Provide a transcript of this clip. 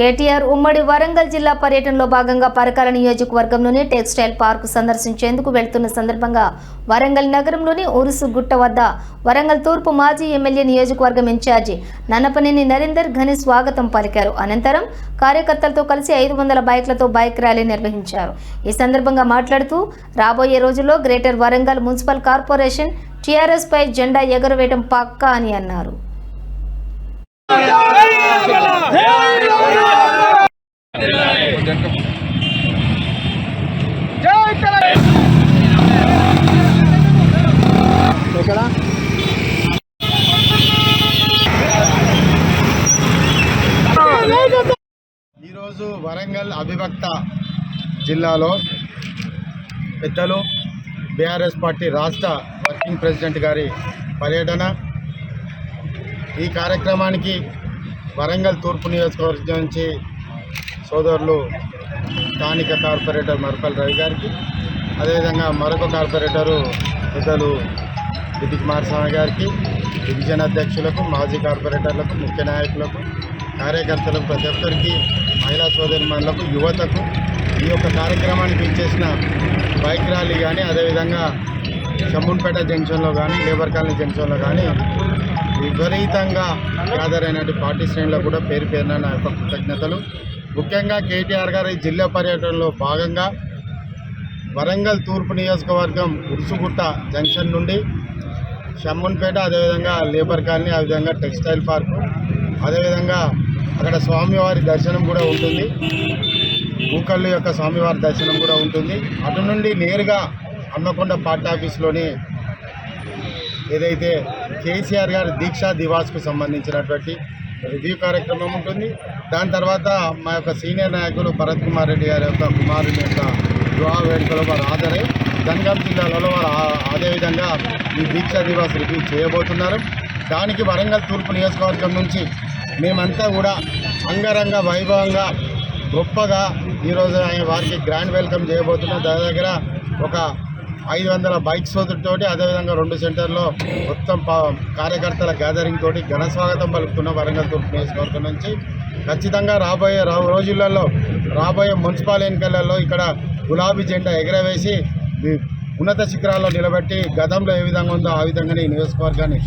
కేటీఆర్ ఉమ్మడి వరంగల్ జిల్లా పర్యటనలో భాగంగా పరకాల నియోజకవర్గంలోని టెక్స్టైల్ పార్కు సందర్శించేందుకు వెళ్తున్న సందర్భంగా వరంగల్ నగరంలోని ఉరుసు గుట్ట వద్ద వరంగల్ తూర్పు మాజీ ఎమ్మెల్యే నియోజకవర్గం ఇన్ఛార్జి నన్నపనేని నరేందర్ ఘని స్వాగతం పలికారు. అనంతరం కార్యకర్తలతో కలిసి ఐదు వందల బైక్లతో బైక్ ర్యాలీ నిర్వహించారు. ఈ సందర్భంగా మాట్లాడుతూ రాబోయే రోజుల్లో గ్రేటర్ వరంగల్ మున్సిపల్ కార్పొరేషన్ టీఆర్ఎస్పై జెండా ఎగురవేయడం పక్కా అని అన్నారు. ఈరోజు వరంగల్ అవిభక్త జిల్లాలో పెద్దలు బీఆర్ఎస్ పార్టీ రాష్ట్ర వర్కింగ్ ప్రెసిడెంట్ గారి పర్యటన ఈ కార్యక్రమానికి వరంగల్ తూర్పు నియోజకవర్గం నుంచి సోదరులు స్థానిక కార్పొరేటర్ మరపల్లి రవి గారికి అదేవిధంగా మరొక కార్పొరేటరు పెద్దలు దిది కుమారస్వామి గారికి డివిజన్ అధ్యక్షులకు మాజీ కార్పొరేటర్లకు ముఖ్య నాయకులకు కార్యకర్తలకు ప్రతి ఒక్కరికి మహిళా సోదరిమణులకు యువతకు ఈ యొక్క కార్యక్రమానికి ఇచ్చేసిన బైక్ ర్యాలీ కానీ అదేవిధంగా షమ్మున్పేట జంక్షన్లో కానీ లేబర్ కాలనీ జంక్షన్లో కానీ విపరీతంగా గ్యాదర్ అయినటువంటి పార్టీ శ్రేణులకు కూడా పేరు పేరున నా యొక్క కృతజ్ఞతలు. ముఖ్యంగా కేటీఆర్ గారి జిల్లా పర్యటనలో భాగంగా వరంగల్ తూర్పు నియోజకవర్గం ఉరుసుగుట్ట జంక్షన్ నుండి షమ్మున్పేట అదేవిధంగా లేబర్ కాలనీ విధంగా టెక్స్టైల్ పార్కు అదేవిధంగా అక్కడ స్వామివారి దర్శనం కూడా ఉంటుంది. భూకళ్ళు యొక్క స్వామివారి దర్శనం కూడా ఉంటుంది. అటు నుండి నేరుగా హన్మకొండ పార్టీ ఆఫీస్లోని ఏదైతే కేసీఆర్ గారి దీక్షా దివాస్కు సంబంధించినటువంటి రివ్యూ కార్యక్రమం ఉంటుంది దాని తర్వాత మా యొక్క సీనియర్ నాయకులు భరత్ కుమార్ రెడ్డి గారి యొక్క కుమారుని యొక్క వివాహ వేడుకలో వారు హాజరై జనగాం జిల్లాలలో వారు అదేవిధంగా ఈ దీక్షా దివాస్ రివ్యూ చేయబోతున్నారు. దానికి వరంగల్ తూర్పు నియోజకవర్గం నుంచి మేమంతా కూడా అంగరంగ వైభవంగా గొప్పగా ఈరోజు ఆయన వారికి గ్రాండ్ వెల్కమ్ చేయబోతున్నాం. దాని దగ్గర ఒక ఐదు వందల బైక్ సోదరుతోటి అదేవిధంగా రెండు సెంటర్లో మొత్తం పా- కార్యకర్తల గ్యాదరింగ్ తోటి ఘన స్వాగతం పలుకుతున్న వరంగల్ తూర్పు నియోజకవర్గం నుంచి. ఖచ్చితంగా రాబోయే రోజులలో రాబోయే మున్సిపల్ ఎన్నికలలో ఇక్కడ గులాబీ జెండా ఎగరవేసి ఉన్నత శిఖరాల్లో నిలబెట్టి గతంలో ఏ విధంగా ఉందో ఆ విధంగానే ఈ నియోజకవర్గాన్ని